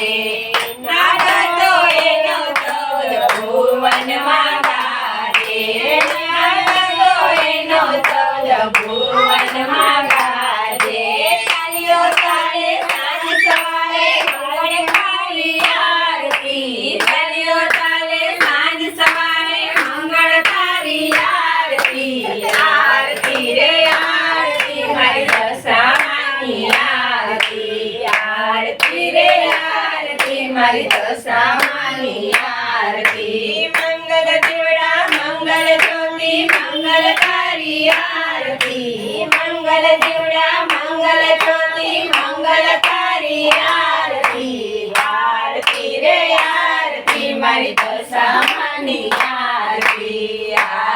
રે મારી દશા માની આરતી મંગલ દેવડા મંગલ જ્યોતિ મંગલકારી આરતી મંગલ દેવડા મંગલ જ્યોતિ મંગલકારી આરતી આરતી રે આરતી મારી દશા માની આરતી આરતી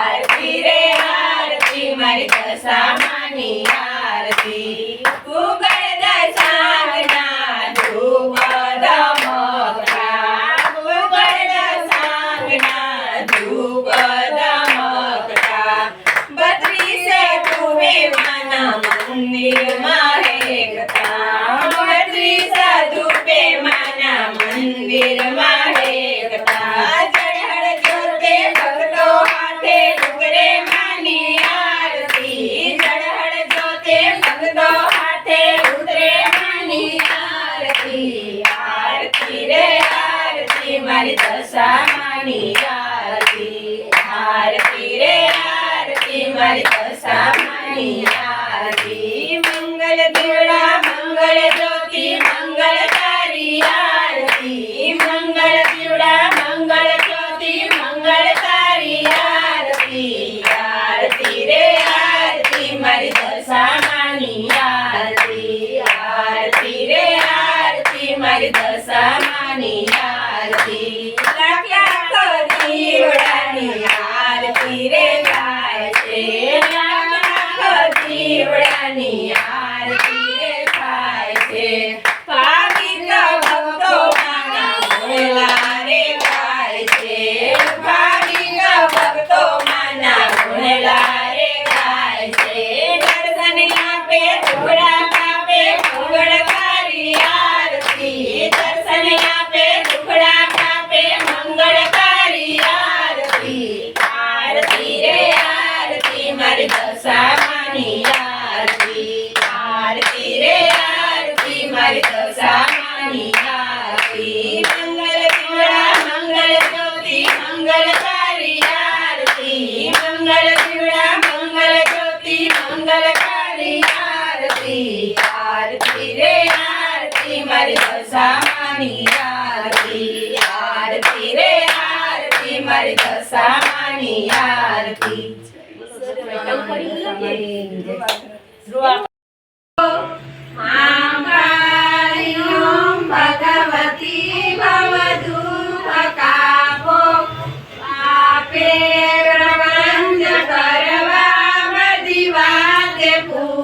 આરતી રે થાય છે ભાવિકા ભક્તો મારા ભોળા રે ગાય છે ભાવિકા ભક્તો માના ભોળા રે ગાય છે દર્શન આપે ધોળા કાપે મંગળકારી આરતી દર્શન આપે ધોળા કાપે મંગળકારી આરતી આરતી રે આરતી મારી દશા માની samani arti arti re arti marga samani arti Oh.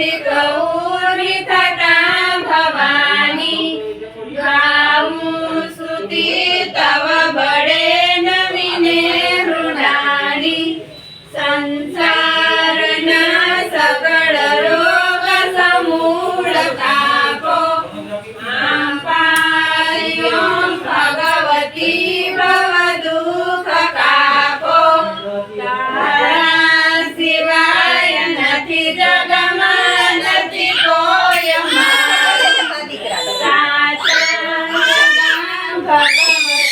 ಶ್ರೀಕೌ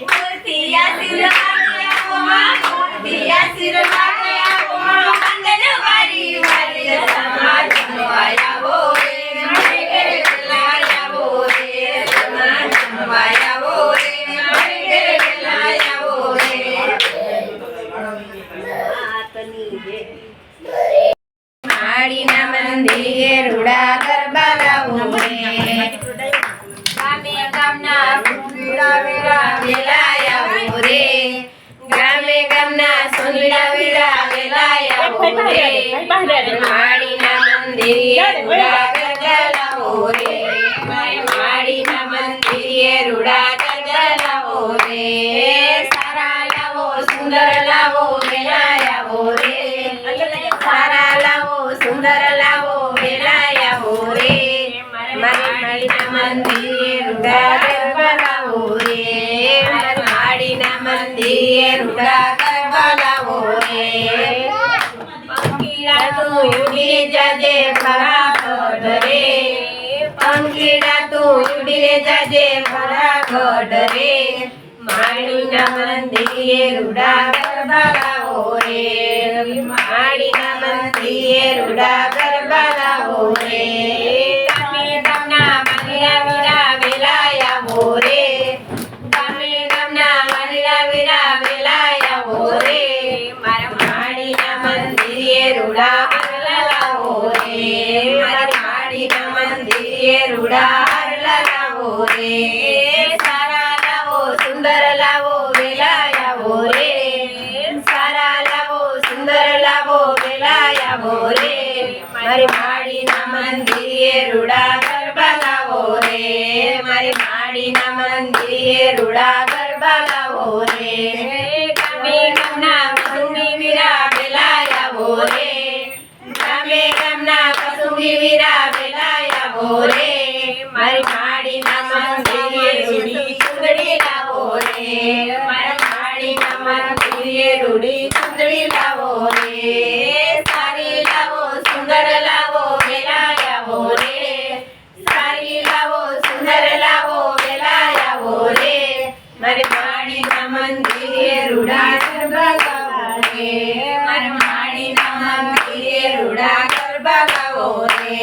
मूर्ती या મંદિરે રૂડા ગરબા લાવો રે તું ઉડી જાજે ફરાફટ રે પંખીડા તું ઉડી જાજે ફરાફટ રે માડીના મંદિરે રૂડા ગરબા લાવો રે. માડીના મંદિરે રૂડા ગરબા લાવો રે. રૂડા લાવો રે, સારા લાવો, સુંદર લાવો વેલાયાવો રે. સારા લાવો, સુંદર લાવો વેલાયા રે. મારી માડીના મંદિરે રૂડા ગરબા લાવો રે. મારી માડીના મંદિરે રૂડા ગરબા લાવો રે. ગામે ગામના કસુંગી વીરા વેલાયા રે. ગામે ગામના કસુંગી વીરા વેલાયા રે મારી માડીના મંદિરે રૂડી ચૂંદડી લાવો રે મારા માડીના રૂડી ચૂંદડી લાવો રે, સારી લાવો, સુંદર લાવો વેલાયા રે. સારી લાવો, સુંદર લાવો વેલાયા રે. મારે માણીના મંદિરે રૂડા ગરબા ગાવો રે. મારા માડીના મંદિરે રૂડા ગરબા ગાવો રે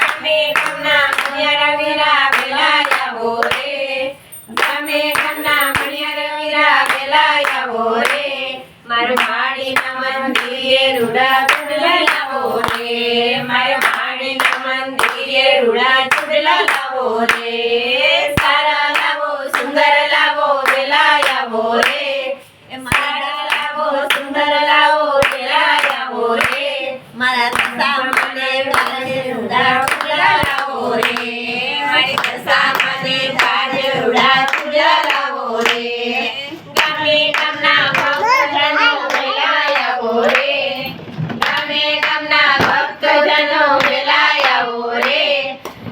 ગામે ગામના મણિયારા વીરા વેલાયા રે ગામે ગામના મણિયારા વેલાયા રે મારા માડીના મંદિરે રૂડા ચૂડલા લાવો રે મારા માડીના મંદિરે રૂડા ચૂડલા લાવો રે સારા લાવો સુંદર લાવો વેલાયા રે સારા લાવો સુંદર લાવો વેલાયા રે મારા સામને કાજે રૂડા ચૂડલા લાવો રે મારી સામને કાજે રૂડા ચૂડલા લાવો રે ગામે ગામના ભક્તજનો વેલાયા રે ગામે ગામના ભક્તજનો વેલાયા રે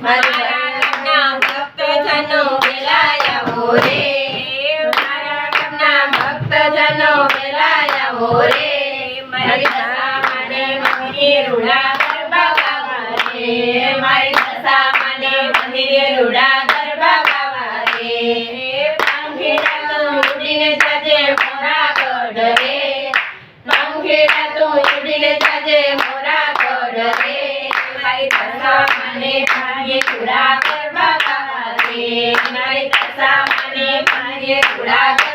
મારા ગામના ભક્તજનો વેલાયા રે મારા ગામના ભક્તજનો વેલાયા રે મારી સામાને મંદિરે રૂડા ગરબા ગાવા મારી સામાને મંદિરે રૂડા ગરબા ગાવા રે પાંખેડા તો ઉડીને મોરા કડ રે પાંખેડા તો ઉડીને જાજે મોરા કડ રે મારી દશા મને ભાગ્ય ચૂડા ગરબા રે મારી દશા મને ભાગ્ય ચૂડા